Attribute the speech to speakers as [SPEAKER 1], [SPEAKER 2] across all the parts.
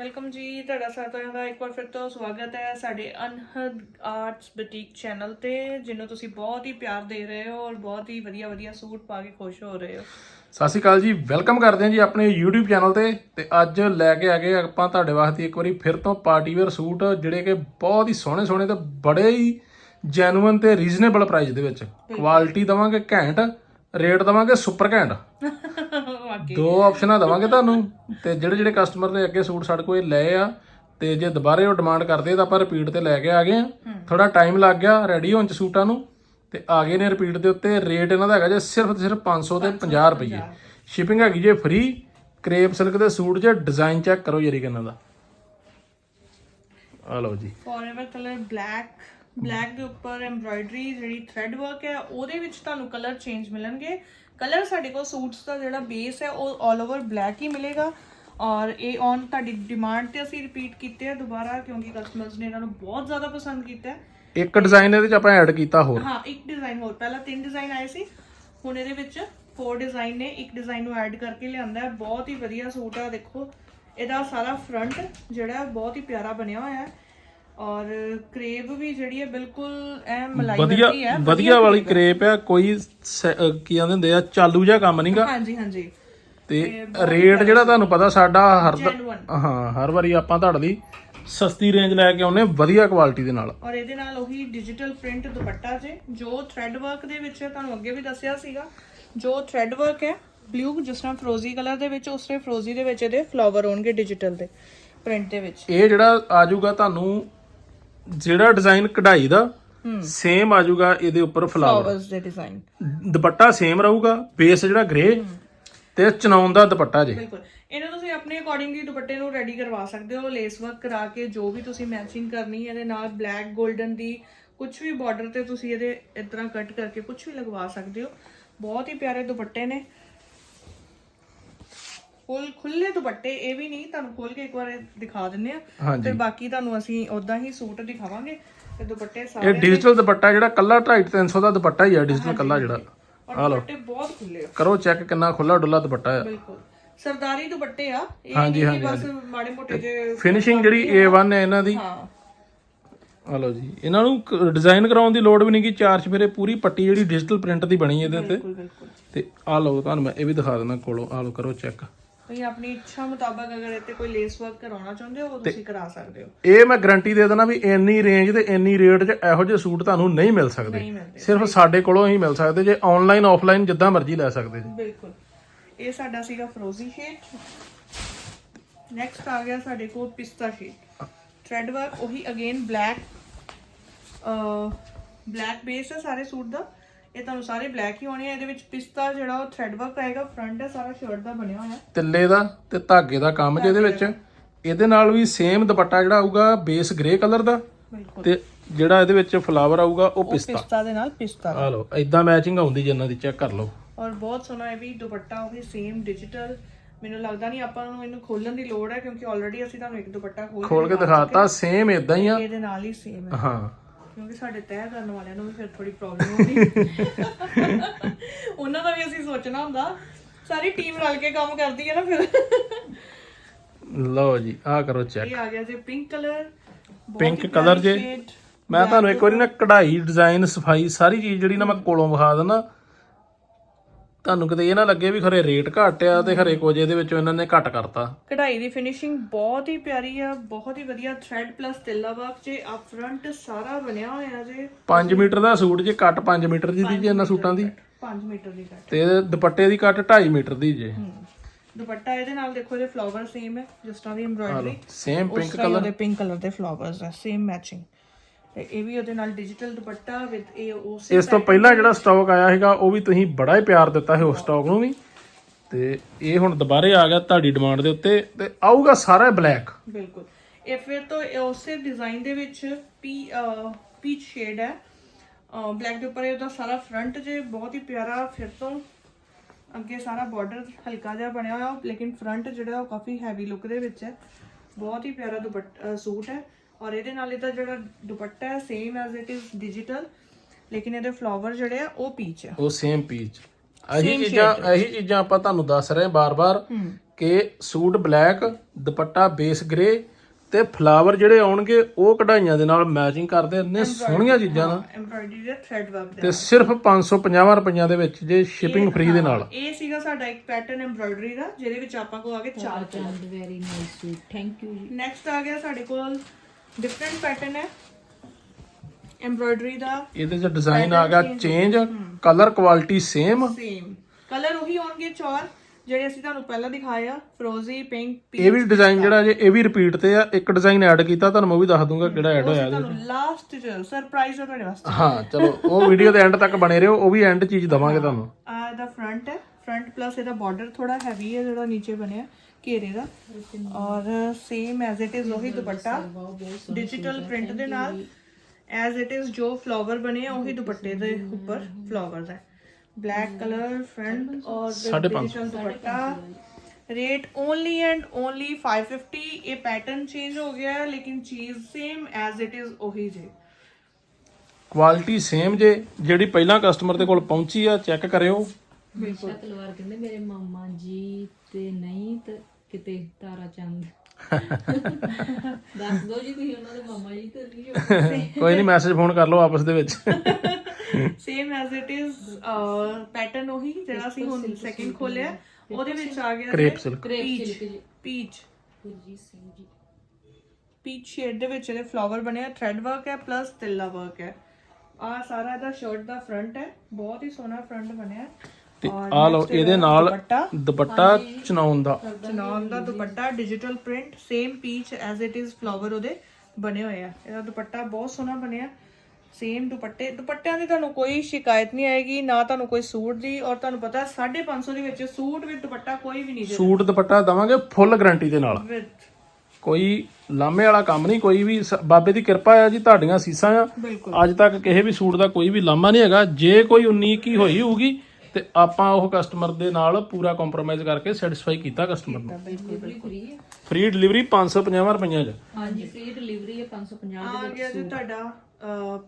[SPEAKER 1] Welcome ਜੀ ਤੁਹਾਡਾ ਸਾਰਿਆਂ ਦਾ ਇੱਕ ਵਾਰ ਫਿਰ ਤੋਂ ਸਵਾਗਤ ਹੈ ਸਾਡੇ ਅਨਹਦ ਆਰਟਸ ਬੁਟੀਕ ਚੈਨਲ ਤੇ ਜਿਹਨੂੰ ਤੁਸੀਂ ਬਹੁਤ ਹੀ ਪਿਆਰ ਦੇ ਰਹੇ ਹੋ ਔਰ ਬਹੁਤ ਹੀ ਵਧੀਆ ਵਧੀਆ ਸੂਟ ਪਾ ਕੇ ਖੁਸ਼ ਹੋ ਰਹੇ ਹੋ।
[SPEAKER 2] ਸਤਿ ਸ਼੍ਰੀ ਅਕਾਲ ਜੀ ਵੈਲਕਮ ਕਰਦੇ ਹਾਂ ਜੀ ਆਪਣੇ YouTube ਚੈਨਲ ਤੇ ਤੇ ਅੱਜ ਲੈ ਕੇ ਆ ਗਏ ਆਪਾਂ ਤੁਹਾਡੇ ਵਾਸਤੇ ਇੱਕ ਵਾਰੀ ਫਿਰ ਤੋਂ ਪਾਰਟੀ ਵੇਅਰ ਸੂਟ ਜਿਹੜੇ ਕਿ ਬਹੁਤ ਹੀ ਸੋਹਣੇ ਸੋਹਣੇ ਤੇ ਬੜੇ ਹੀ ਜੈਨੂਇਨ ਤੇ ਰੀਜ਼ਨੇਬਲ ਪ੍ਰਾਈਸ ਦੇ ਵਿੱਚ। ਕੁਆਲਿਟੀ ਦਵਾਂਗੇ ਘੈਂਟ ਰੇਟ ਦਵਾਂਗੇ ਸੁਪਰ ਘੈਂਟ।
[SPEAKER 1] ਵਾਕਈ
[SPEAKER 2] ਦੋ ਆਪਸ਼ਨਾਂ ਦਵਾਂਗੇ ਤੁਹਾਨੂੰ। ਤੇ ਜਿਹੜੇ ਜਿਹੜੇ ਕਸਟਮਰ ਨੇ ਅੱਗੇ ਸੂਟ ਸਾਡੇ ਕੋਲ ਲਏ ਆ ਤੇ ਜੇ ਦੁਬਾਰੇ ਉਹ ਡਿਮਾਂਡ ਕਰਦੇ ਤਾਂ ਆਪਾਂ ਰਿਪੀਟ ਤੇ ਲੈ ਕੇ ਆ ਗਏ ਆ। ਥੋੜਾ ਟਾਈਮ ਲੱਗ ਗਿਆ ਰੈਡੀ ਹੋਣ ਚ ਸੂਟਾਂ ਨੂੰ। ਤੇ ਆ ਗਏ ਨੇ ਰਿਪੀਟ ਦੇ ਉੱਤੇ। ਰੇਟ ਇਹਨਾਂ ਦਾ ਹੈਗਾ ਜੇ ਸਿਰਫ ਤੇ ਸਿਰਫ 500 ਤੇ 50 ਰੁਪਏ ਸ਼ਿਪਿੰਗ ਹੈਗੀ ਜੇ ਫ੍ਰੀ ਕਰੇਪ ਸਿਲਕ ਦੇ ਸੂਟ ਜੇ ਡਿਜ਼ਾਈਨ ਚੈੱਕ ਕਰੋ ਜਰੀ ਕਿੰਨਾ ਦਾ। ਆ ਲਓ ਜੀ।
[SPEAKER 1] ਫੋਰਐਵਰ ਕਲਰ ਬਲੈਕ ਬਲੈਕ ਦੇ ਉੱਪਰ ਐਮਬ੍ਰਾਇਡਰੀ ਜਿਹੜੀ ਥ੍ਰੈਡ ਵਰਕ ਹੈ ਉਹਦੇ ਵਿੱਚ ਤੁਹਾਨੂੰ ਕਲਰ ਚੇਂਜ ਮਿਲਣਗੇ। ਕਲਰ ਸਾਡੇ ਕੋਲ ਸੂਟਸ ਦਾ ਜਿਹੜਾ ਬੇਸ ਹੈ ਉਹ 올 ਓਵਰ ਬਲੈਕ ਹੀ ਮਿਲੇਗਾ। ਔਰ ਇਹ ਔਨ ਤੁਹਾਡੀ ਡਿਮਾਂਡ ਤੇ ਅਸੀਂ ਰਿਪੀਟ ਕੀਤੇ ਆ ਦੁਬਾਰਾ ਕਿਉਂਕਿ ਕਸਟਮਰਸ ਨੇ ਇਹਨਾਂ ਨੂੰ ਬਹੁਤ ਜ਼ਿਆਦਾ ਪਸੰਦ ਕੀਤਾ
[SPEAKER 2] ਇੱਕ ਡਿਜ਼ਾਈਨ ਇਹਦੇ ਚ ਆਪਾਂ ਐਡ ਕੀਤਾ ਹੋਰ।
[SPEAKER 1] ਹਾਂ ਇੱਕ ਡਿਜ਼ਾਈਨ ਹੋਰ। ਪਹਿਲਾਂ ਤਿੰਨ ਡਿਜ਼ਾਈਨ ਆਏ ਸੀ ਹੁਣ ਇਹਦੇ ਵਿੱਚ ਫੋਰ ਡਿਜ਼ਾਈਨ ਨੇ। ਇੱਕ ਡਿਜ਼ਾਈਨ ਨੂੰ ਐਡ ਕਰਕੇ ਲਿਆਂਦਾ ਹੈ। ਬਹੁਤ ਹੀ ਵਧੀਆ ਸੂਟ ਆ ਦੇਖੋ। ਇਹਦਾ ਸਾਰਾ ਫਰੰਟ ਜਿਹੜਾ ਬਹੁਤ ਹੀ ਪਿਆਰਾ ਬਣਿਆ ਹੋਇਆ ਹੈ। ਔਰ ਕਰੇਬ ਵੀ ਜਿਹੜੀ ਹੈ ਬਿਲਕੁਲ ਐ ਮਲਾਈ
[SPEAKER 2] ਵਧੀਆ
[SPEAKER 1] ਵਰਗੀ ਹੈ
[SPEAKER 2] ਵਧੀਆ ਵਾਲੀ ਕਰੇਪ ਆ ਕੋਈ ਸ- ਅਹ ਕੀ ਕਹਿੰਦੇ ਹੁੰਦੇ ਆ ਚਾਲੂ ਜਿਹਾ ਕੰਮ ਨਹੀਂਗਾ
[SPEAKER 1] ਹਾਂਜੀ ਹਾਂਜੀ।
[SPEAKER 2] ਤੇ ਰੇਟ ਜਿਹੜਾ ਤੁਹਾਨੂੰ ਪਤਾ ਸਾਡਾ ਹਰ
[SPEAKER 1] Genuine।
[SPEAKER 2] ਹਾਂ ਹਰ ਵਾਰੀ ਆਪਾਂ ਤੁਹਾਡੇ ਲਈ ਸਸਤੀ ਰੇਂਜ ਲੈ ਕੇ ਆਉਨੇ ਵਧੀਆ ਕੁਆਲਿਟੀ ਦੇ ਨਾਲ।
[SPEAKER 1] ਔਰ ਇਹਦੇ ਨਾਲ ਉਹੀ ਡਿਜੀਟਲ ਪ੍ਰਿੰਟ ਦੁਪੱਟਾ ਜੇ ਜੋ ਥ੍ਰੈਡ ਵਰਕ ਦੇ ਵਿੱਚ ਹੈ ਤੁਹਾਨੂੰ ਅੱਗੇ ਵੀ ਦੱਸਿਆ ਸੀਗਾ। ਜੋ ਥ੍ਰੈਡ ਵਰਕ ਹੈ ਬਲੂ ਜਿਸ ਤਰ੍ਹਾਂ ਫਰੋਜ਼ੀ ਕਲਰ ਦੇ ਵਿੱਚ ਉਸਰੇ ਫਰੋਜ਼ੀ ਦੇ ਵਿੱਚ ਇਹਦੇ ਫਲਾਵਰ ਹੋਣਗੇ ਡਿਜੀਟਲ ਦੇ ਪ੍ਰਿੰਟ ਦੇ ਵਿੱਚ।
[SPEAKER 2] ਇਹ ਜਿਹੜਾ ਆਜੂਗਾ ਤੁਹਾਨੂੰ ਜਿਹੜਾ ਡਿਜ਼ਾਈਨ ਕਢਾਈ ਦਾ ਸੇਮ ਆਜੂਗਾ ਇਹਦੇ ਉੱਪਰ ਫਲਾਵਰ
[SPEAKER 1] ਫਲਾਵਰਸ ਦੇ ਡਿਜ਼ਾਈਨ
[SPEAKER 2] ਦੁਪੱਟਾ ਸੇਮ ਰਹੂਗਾ ਬੇਸ ਜਿਹੜਾ ਗ੍ਰੇ ਤੇ ਚਨਾਉਣ ਦਾ ਦੁਪੱਟਾ ਜੇ।
[SPEAKER 1] ਬਿਲਕੁਲ। ਇਹਨਾਂ ਤੁਸੀਂ ਆਪਣੇ ਅਕੋਰਡਿੰਗਲੀ ਦੁਪੱਟੇ ਨੂੰ ਰੈਡੀ ਕਰਵਾ ਸਕਦੇ ਹੋ ਲੇਸ ਵਰਕ ਕਰਾ ਕੇ ਜੋ ਵੀ ਤੁਸੀਂ ਮੈਚਿੰਗ ਕਰਨੀ ਹੈ ਇਹਦੇ ਨਾਲ ਬਲੈਕ 골ਡਨ ਦੀ ਕੁਝ ਵੀ ਬਾਰਡਰ ਤੇ ਤੁਸੀਂ ਇਹਦੇ ਇਸ ਤਰ੍ਹਾਂ ਕੱਟ ਕਰਕੇ ਕੁਝ ਵੀ ਲਗਵਾ ਸਕਦੇ ਹੋ। ਬਹੁਤ ਹੀ ਪਿਆਰੇ ਦੁਪੱਟੇ ਨੇ। ਫੁੱਲ ਖੁੱਲੇ ਦੁਪੱਟੇ ਇਹ ਵੀ ਨਹੀਂ ਤੁਹਾਨੂੰ ਖੋਲ ਕੇ ਇੱਕ ਵਾਰ ਇਹ ਦਿਖਾ ਦਿੰਨੇ ਆ
[SPEAKER 2] ਹਾਂਜੀ।
[SPEAKER 1] ਫਿਰ ਬਾਕੀ ਤੁਹਾਨੂੰ ਅਸੀਂ ਉਦਾਂ ਹੀ ਸੂਟ ਦਿਖਾਵਾਂਗੇ ਤੇ ਦੁਪੱਟੇ
[SPEAKER 2] ਇਹ
[SPEAKER 1] ਸਾਰੇ
[SPEAKER 2] ਡਿਜੀਟਲ ਦੁਪੱਟਾ ਜਿਹੜਾ ਕੱਲਾ 250 300 ਦਾ ਦੁਪੱਟਾ ਹੀ ਆ ਡਿਜੀਟਲ ਕੱਲਾ ਜਿਹੜਾ।
[SPEAKER 1] ਔਰ ਦੁਪੱਟੇ ਬਹੁਤ ਖੁੱਲੇ ਆ।
[SPEAKER 2] ਕਰੋ ਚੈੱਕ ਕਿੰਨਾ ਖੁੱਲਾ ਡੁੱਲਾ ਦੁਪੱਟਾ ਹੈ
[SPEAKER 1] ਬਿਲਕੁਲ। ਸਰਦਾਰੀ ਦੁਪੱਟੇ ਆ ਇਹ
[SPEAKER 2] ਹਾਂਜੀ,
[SPEAKER 1] ਕਿ ਬਸ ਮਾੜੇ ਮੋਟੇ ਜੇ
[SPEAKER 2] ਫਿਨਿਸ਼ਿੰਗ ਜਿਹੜੀ A1 ਹੈ ਇਹਨਾਂ ਦੀ।
[SPEAKER 1] ਹਾਂ।
[SPEAKER 2] ਆ ਲਓ ਜੀ। ਇਹਨਾਂ ਨੂੰ ਡਿਜ਼ਾਈਨ ਕਰਾਉਣ ਦੀ ਲੋੜ ਵੀ ਨਹੀਂ ਕਿ ਚਾਰ ਚਫੇਰੇ ਪੂਰੀ ਪੱਟੀ ਜਿਹੜੀ ਡਿਜੀਟਲ ਪ੍ਰਿੰਟ ਦੀ ਬਣੀ ਇਹਦੇ
[SPEAKER 1] ਬਿਲਕੁਲ
[SPEAKER 2] ਤੇ ਆ ਲਓ ਤੁਹਾਨੂੰ ਮੈਂ ਇਹ ਵੀ ਦਿਖਾ ਦਿੰਦਾ ਕੋਲੋਂ। ਆ ਲਓ ਕਰੋ ਚੈੱਕ
[SPEAKER 1] ਤੁਸੀਂ ਆਪਣੀ ਇੱਛਾ ਮੁਤਾਬਕ ਅਗਰ ਇੱਥੇ ਕੋਈ ਲੇਸ ਵਰਕ ਕਰਾਉਣਾ ਚਾਹੁੰਦੇ ਹੋ ਉਹ ਤੁਸੀਂ ਕਰਾ ਸਕਦੇ ਹੋ।
[SPEAKER 2] ਇਹ ਮੈਂ ਗਾਰੰਟੀ ਦੇ ਦਿੰਦਾ ਵੀ ਇੰਨੀ ਰੇਂਜ ਤੇ ਇੰਨੀ ਰੇਟ 'ਚ ਇਹੋ ਜਿਹੇ ਸੂਟ ਤੁਹਾਨੂੰ ਨਹੀਂ ਮਿਲ ਸਕਦੇ।
[SPEAKER 1] ਨਹੀਂ ਮਿਲਦੇ
[SPEAKER 2] ਸਿਰਫ ਸਾਡੇ ਕੋਲੋਂ ਹੀ ਮਿਲ ਸਕਦੇ ਜੇ ਆਨਲਾਈਨ ਆਫਲਾਈਨ ਜਿੱਦਾਂ ਮਰਜ਼ੀ ਲੈ ਸਕਦੇ ਜੀ।
[SPEAKER 1] ਬਿਲਕੁਲ। ਇਹ ਸਾਡਾ ਸੀਗਾ ਫਰੋਜ਼ੀ ਸ਼ੇਡ ਨੈਕਸਟ ਆ ਗਿਆ ਸਾਡੇ ਕੋਲ ਪਿਸਤਾ ਸ਼ੇਡ ਥ੍ਰੈਡ ਵਰਕ ਉਹੀ ਅਗੇਨ ਬਲੈਕ ਅ ਬਲੈਕ ਬੇਸ ਹੈ ਸਾਰੇ ਸੂਟ ਦਾ। ਇਹ ਤੁਹਾਨੂੰ ਸਾਰੇ ਬਲੈਕ ਹੀ ਹੋਣੇ ਆ ਇਹਦੇ ਵਿੱਚ ਪਿਸਤਾ ਜਿਹੜਾ ਉਹ ਥ੍ਰੈਡ ਵਰਕ ਆਏਗਾ ਫਰੰਟ ਹੈ ਸਾਰਾ ਸ਼ਰਟ ਦਾ ਬਣਿਆ ਹੋਇਆ।
[SPEAKER 2] ਤਿੱਲੇ ਦਾ ਤੇ ਧਾਗੇ ਦਾ ਕੰਮ ਜਿਹਦੇ ਵਿੱਚ। ਇਹਦੇ ਨਾਲ ਵੀ ਸੇਮ ਦੁਪੱਟਾ ਜਿਹੜਾ ਆਊਗਾ ਬੇਸ ਗ੍ਰੇ ਕਲਰ ਦਾ ਤੇ ਜਿਹੜਾ ਇਹਦੇ ਵਿੱਚ ਫਲਾਵਰ ਆਊਗਾ ਉਹ ਪਿਸਤਾ।
[SPEAKER 1] ਪਿਸਤਾ ਦੇ ਨਾਲ ਪਿਸਤਾ।
[SPEAKER 2] ਆ ਲਓ ਇਦਾਂ ਮੈਚਿੰਗ ਆਉਂਦੀ ਜਿੰਨਾਂ ਦੀ ਚੈੱਕ ਕਰ ਲਓ।
[SPEAKER 1] ਔਰ ਬਹੁਤ ਸੋਹਣਾ ਇਹ ਵੀ ਦੁਪੱਟਾ ਉਹ ਵੀ ਸੇਮ ਡਿਜੀਟਲ ਮੈਨੂੰ ਲੱਗਦਾ ਨਹੀਂ ਆਪਾਂ ਨੂੰ ਇਹਨੂੰ ਖੋਲਣ ਦੀ ਲੋੜ ਹੈ ਕਿਉਂਕਿ ਆਲਰੇਡੀ ਅਸੀਂ ਤੁਹਾਨੂੰ ਇੱਕ ਦੁਪੱਟਾ ਖੋਲ
[SPEAKER 2] ਕੇ ਦਿਖਾਤਾ ਸੇਮ ਇਦਾਂ ਹੀ ਆ।
[SPEAKER 1] ਇਹਦੇ ਨਾਲ ਹੀ ਸੇਮ ਹੈ।
[SPEAKER 2] ਹਾਂ।
[SPEAKER 1] ਕਿਉਂਕਿ ਸਾਡੇ ਤੈਅ ਕਰਨ ਵਾਲਿਆਂ ਨੂੰ ਵੀ ਫਿਰ ਥੋੜੀ ਪ੍ਰੋਬਲਮ ਹੁੰਦੀ ਉਹਨਾਂ ਦਾ ਵੀ ਅਸੀਂ ਸੋਚਣਾ ਹੁੰਦਾ। ਸਾਰੀ ਟੀਮ ਰਲ ਕੇ ਕੰਮ ਕਰਦੀ ਹੈ ਨਾ ਫਿਰ।
[SPEAKER 2] ਲਓ ਜੀ ਆ ਕਰੋ ਚੈੱਕ
[SPEAKER 1] ਇਹ ਆ ਗਿਆ ਜੀ ਪਿੰਕ ਕਲਰ
[SPEAKER 2] ਪਿੰਕ ਕਲਰ ਜੇ। ਮੈਂ ਤੁਹਾਨੂੰ ਇੱਕ ਵਾਰੀ ਨਾ ਕਢਾਈ ਡਿਜ਼ਾਈਨ ਸਫ਼ਾਈ ਸਾਰੀ ਚੀਜ਼ ਜਿਹੜੀ ਨਾ ਮੈਂ ਕੋਲੋਂ ਵਿਖਾ ਦਿੰਦਾ। ਤੁਹਾਨੂੰ ਕਿਤੇ ਇਹ ਨਾ ਲੱਗੇ ਵੀ ਖਰੇ ਰੇਟ ਘੱਟ ਆ ਤੇ ਖਰੇ ਕੁਝ ਇਹਦੇ ਵਿੱਚੋਂ ਇਹਨਾਂ ਨੇ ਘੱਟ ਕਰਤਾ।
[SPEAKER 1] ਕਢਾਈ ਦੀ ਫਿਨਿਸ਼ਿੰਗ ਬਹੁਤ ਹੀ ਪਿਆਰੀ ਆ ਬਹੁਤ ਹੀ ਵਧੀਆ ਥ੍ਰੈਡ ਪਲੱਸ ਤਿੱਲਾ ਵਰਕ ਜੇ ਅਪ ਫਰੰਟ ਸਾਰਾ ਬਣਿਆ ਹੋਇਆ ਜੇ।
[SPEAKER 2] 5 ਮੀਟਰ ਦਾ ਸੂਟ ਜੇ ਕੱਟ 5 ਮੀਟਰ ਦੀ ਦੀ ਜੇ ਇਹਨਾਂ ਸੂਟਾਂ ਦੀ?
[SPEAKER 1] 5 ਮੀਟਰ ਦੀ ਕੱਟ
[SPEAKER 2] ਤੇ ਦੁਪੱਟੇ ਦੀ ਕੱਟ 2.5 ਮੀਟਰ ਦੀ ਜੇ।
[SPEAKER 1] ਦੁਪੱਟਾ ਇਹਦੇ ਨਾਲ ਦੇਖੋ ਇਹਦੇ ਫਲਾਵਰ ਸੇਮ ਹੈ ਜਿਸ ਤਰ੍ਹਾਂ ਦੀ ਐਮਬ੍ਰਾਇਡਰੀ
[SPEAKER 2] ਸੇਮ ਪਿੰਕ
[SPEAKER 1] ਤਰ੍ਹਾਂ ਦੇ ਪਿੰਕ ਕਲਰ ਦੇ ਫਲਾਵਰਸ ਹੈ ਸੇਮ ਮੈਚਿੰਗ ਤੇ ਇਹ ਵੀ ਉਹਦੇ ਨਾਲ ਡਿਜੀਟਲ ਦੁਪੱਟਾ ਵਿਦ ਇਹ ਉਸ
[SPEAKER 2] ਇਸ ਤੋਂ ਪਹਿਲਾਂ ਜਿਹੜਾ ਸਟਾਕ ਆਇਆ ਸੀਗਾ ਉਹ ਵੀ ਤੁਸੀਂ ਬੜਾ ਹੀ ਪਿਆਰ ਦਿੱਤਾ ਸੀ ਉਸ ਸਟਾਕ ਨੂੰ ਵੀ। ਤੇ ਇਹ ਹੁਣ ਦੁਬਾਰੇ ਆ ਗਿਆ ਤੁਹਾਡੀ ਡਿਮਾਂਡ ਦੇ ਉੱਤੇ ਤੇ ਆਊਗਾ ਸਾਰਾ ਬਲੈਕ
[SPEAKER 1] ਬਿਲਕੁਲ। ਇਹ ਫਿਰ ਤੋਂ ਇਹ ਉਸੇ ਡਿਜ਼ਾਈਨ ਦੇ ਵਿੱਚ ਪੀ ਪੀਚ ਸ਼ੇਡ ਹੈ। ਬਲੈਕ ਦੇ ਉੱਪਰ ਇਹਦਾ ਸਾਰਾ ਫਰੰਟ ਜੇ ਬਹੁਤ ਹੀ ਪਿਆਰਾ ਫਿਰ ਤੋਂ ਅੱਗੇ ਸਾਰਾ ਬਾਰਡਰ ਹਲਕਾ ਜਿਹਾ ਬਣਿਆ ਹੋਇਆ ਲੇਕਿਨ ਫਰੰਟ ਜਿਹੜਾ ਉਹ ਕਾਫੀ ਹੈਵੀ ਲੁੱਕ ਦੇ ਵਿੱਚ ਹੈ। ਬਹੁਤ ਹੀ ਪਿਆਰਾ ਦੁਪੱਟਾ ਸੂਟ ਹੈ। ਔਰ ਇਹਦੇ ਨਾਲ ਇਹਦਾ ਜਿਹੜਾ ਦੁਪੱਟਾ ਹੈ same as it is digital ਲੇਕਿਨ ਇਹਦੇ ਫਲਾਵਰ ਜਿਹੜੇ ਆ ਉਹ ਪੀਚ ਹੈ
[SPEAKER 2] ਉਹ ਸੇਮ ਪੀਚ ਇਹੀ ਚੀਜ਼ਾਂ ਇਹੀ ਚੀਜ਼ਾਂ ਆਪਾਂ ਤੁਹਾਨੂੰ ਦੱਸ ਰਹੇ ਬਾਰ-ਬਾਰ ਕਿ suit black dupatta base grey ਤੇ ਫਲਾਵਰ ਜਿਹੜੇ ਆਉਣਗੇ ਉਹ ਕਢਾਈਆਂ ਦੇ ਨਾਲ ਮੈਚਿੰਗ ਕਰਦੇ ਇੰਨੇ ਸੋਹਣੀਆਂ ਚੀਜ਼ਾਂ ਨਾ।
[SPEAKER 1] ਐਮਬ੍ਰਾਇਡਰੀ ਦੇ ਥ੍ਰੈਡ ਵਰਕ ਦੇ
[SPEAKER 2] ਤੇ ਸਿਰਫ 550 ਰੁਪਈਆਂ ਦੇ ਵਿੱਚ ਜੇ ਸ਼ਿਪਿੰਗ ਫ੍ਰੀ ਦੇ ਨਾਲ।
[SPEAKER 1] ਇਹ ਸੀਗਾ ਸਾਡਾ ਇੱਕ ਪੈਟਰਨ ਐਮਬ੍ਰਾਇਡਰੀ ਦਾ ਜਿਹਦੇ ਵਿੱਚ ਆਪਾਂ ਕੋਲ ਆ ਗਏ ਚਾਰ
[SPEAKER 3] ਚੰਦ very nice suit thank you ਜੀ।
[SPEAKER 1] ਨੈਕਸਟ ਆ ਗਿਆ ਸਾਡੇ ਕੋਲ ਡਿਫਰੈਂਟ ਪੈਟਰਨ ਹੈ। ਐਮਬ੍ਰਾਇਡਰੀ ਦਾ
[SPEAKER 2] ਇਹਦੇ 'ਚ ਡਿਜ਼ਾਈਨ ਆ ਗਿਆ change colour quality same
[SPEAKER 1] same colour ਉਹੀ ਹੋਣਗੇ ਚਾਰ ਜਿਹੜੇ ਅਸੀਂ ਤੁਹਾਨੂੰ ਪਹਿਲਾਂ ਦਿਖਾਏ ਆ ਫਰੋਜ਼ੀ ਪਿੰਕ
[SPEAKER 2] ਇਹ ਵੀ ਡਿਜ਼ਾਈਨ ਜਿਹੜਾ ਜੇ ਇਹ ਵੀ ਰਿਪੀਟ ਤੇ ਆ ਇੱਕ ਡਿਜ਼ਾਈਨ ਐਡ ਕੀਤਾ ਤੁਹਾਨੂੰ ਮੈਂ ਵੀ ਦੱਸ ਦੂੰਗਾ ਕਿਹੜਾ ਐਡ ਹੋਇਆ
[SPEAKER 1] ਤੁਹਾਨੂੰ ਲਾਸਟ ਚ ਸਰਪ੍ਰਾਈਜ਼ ਹੈ ਤੁਹਾਡੇ ਵਾਸਤੇ।
[SPEAKER 2] ਹਾਂ ਚਲੋ ਉਹ ਵੀਡੀਓ ਦੇ ਐਂਡ ਤੱਕ ਬਣੇ ਰਹੋ ਉਹ ਵੀ ਐਂਡ ਚੀਜ਼ ਦਵਾਂਗੇ ਤੁਹਾਨੂੰ।
[SPEAKER 1] ਆ ਇਹਦਾ ਫਰੰਟ ਹੈ। ਫਰੰਟ ਪਲੱਸ ਇਹਦਾ ਬਾਰਡਰ ਥੋੜਾ ਹੈਵੀ ਹੈ ਜਿਹੜਾ ਨੀਚੇ ਬਣਿਆ। ਘੇਰੇ ਦਾ। ਔਰ ਸੇਮ ਐਜ਼ ਇਟ ਇਜ਼ ਉਹੀ ਦੁਪੱਟਾ। ਡਿਜੀਟਲ ਪ੍ਰਿੰਟ ਦੇ ਨਾਲ। ਐਜ਼ ਇਟ ਇਜ਼ ਜੋ ਫਲਾਵਰ ਬਣੇ ਆ ਉਹੀ ਦੁਪੱਟੇ ਦੇ ਉੱਪਰ ਫਲਾਵਰਸ ਹੈ। ਬਲੈਕ ਕਲਰ ਫਰੰਟ ਔਰ digital dupatta. Rate only and only 550 ਇਹ ਪੈਟਰਨ ਚੇਂਜ ਹੋ ਗਿਆ ਹੈ ਲੇਕਿਨ ਚੀਜ਼ ਸੇਮ ਐਜ਼ ਇਟ ਇਜ਼ ਉਹੀ ਜੇ।
[SPEAKER 2] ਕੁਆਲਿਟੀ ਸੇਮ ਜੇ ਜਿਹੜੀ ਪਹਿਲਾਂ ਕਸਟਮਰ ਦੇ ਕੋਲ ਪਹੁੰਚੀ ਆ ਚੈੱਕ ਕਰਿਓ।
[SPEAKER 3] ਬਿਲਕੁਲ। ਤਲਵਾਰ ਕਹਿੰਦੇ ਮੇਰੇ ਮਾਮਾ ਜੀ ਤੇ ਨਹੀਂ ਤੇ ਕਿਤੇ ਤਾਰਾ ਚੰਦ। ਦੱਸ ਦੋ ਜੀ ਤੁਸੀਂ ਉਹਨਾਂ ਦੇ ਮਾਮਾ ਜੀ ਤੇ ਨਹੀਂ ਹੋ।
[SPEAKER 2] ਕੋਈ ਨਹੀਂ ਮੈਸੇਜ ਫੋਨ ਕਰ ਲਓ ਆਪਸ ਦੇ ਵਿੱਚ।
[SPEAKER 1] Same as it is pattern ਉਹੀ ਜਿਹੜਾ ਅਸੀਂ ਹੁਣ ਸੈਕਿੰਡ ਖੋਲਿਆ ਉਹਦੇ ਵਿੱਚ ਆ ਗਿਆ
[SPEAKER 2] crepe silk
[SPEAKER 1] peach peach
[SPEAKER 3] Gurjit Singh ji.
[SPEAKER 1] Peach shade ਦੇ ਵਿੱਚ ਇਹਦੇ ਫਲਾਵਰ ਬਣੇ ਆ ਥ੍ਰੈਡ ਵਰਕ ਹੈ ਪਲੱਸ ਤਿੱਲਾ ਵਰਕ ਹੈ। ਆ ਸਾਰਾ ਇਹਦਾ ਸ਼ਰਟ ਦਾ ਫਰੰਟ ਹੈ ਬਹੁਤ ਹੀ ਸੋਹਣਾ ਫਰੰਟ ਬਣਿਆ।
[SPEAKER 2] ਤੇ ਆ ਲਓ ਇਹਦੇ ਨਾਲ
[SPEAKER 1] ਦੁਪੱਟਾ।
[SPEAKER 2] ਚਨਾਉਣ ਦਾ।
[SPEAKER 1] ਚਨਾਨ ਦਾ dupatta digital print same peach as it is flower ਉਹਦੇ ਬਣੇ ਹੋਏ ਆ। ਇਹਦਾ ਦੁਪੱਟਾ ਬਹੁਤ ਸੋਹਣਾ ਬਣਿਆ। ਸੇਮ ਦੁਪੱਟੇ। ਦੁਪੱਟਿਆਂ ਦੀ ਤੁਹਾਨੂੰ ਕੋਈ ਸ਼ਿਕਾਇਤ ਨਹੀਂ ਆਏਗੀ ਨਾ ਤੁਹਾਨੂੰ ਕੋਈ ਸੂਟ ਦੀ। ਔਰ ਤੁਹਾਨੂੰ ਪਤਾ 550 ਦੇ ਵਿੱਚ ਸੂਟ ਵਿੱਚ ਦੁਪੱਟਾ ਕੋਈ ਵੀ ਨਹੀਂ ਦੇ
[SPEAKER 2] ਸੂਟ ਦੁਪੱਟਾ ਦਵਾਂਗੇ ਫੁੱਲ ਗਾਰੰਟੀ ਦੇ ਨਾਲ।
[SPEAKER 1] ਵਿਦ
[SPEAKER 2] ਕੋਈ ਲਾਮੇ ਵਾਲਾ ਕੰਮ ਨਹੀਂ ਕੋਈ ਵੀ ਬਾਬੇ ਦੀ ਕਿਰਪਾ ਆ ਜੀ ਤੁਹਾਡੀਆਂ ਸੀਸਾਂ ਆ। ਅੱਜ ਤੱਕ ਕਿਸੇ ਵੀ ਸੂਟ ਦਾ ਕੋਈ ਵੀ ਲਾਮਾ ਨਹੀਂ ਹੈਗਾ। ਜੇ ਕੋਈ 19 ਕੀ ਹੋਈ ਹੋਊਗੀ ਤੇ ਆਪਾਂ ਉਹ ਕਸਟਮਰ ਦੇ ਨਾਲ ਪੂਰਾ ਕੰਪਰੋਮਾਈਜ਼ ਕਰਕੇ ਸੈਟੀਸਫਾਈ ਕੀਤਾ ਕਸਟਮਰ ਨੂੰ।
[SPEAKER 3] ਫ੍ਰੀ ਹੈ।
[SPEAKER 2] ਫ੍ਰੀ ਡਿਲੀਵਰੀ 550 ਰੁਪਈਆਂ 'ਚ।
[SPEAKER 3] ਹਾਂਜੀ ਫ੍ਰੀ ਡਿਲੀਵਰੀ ਹੈ 550
[SPEAKER 1] ਆ ਗਿਆ ਜੀ ਤੁਹਾਡਾ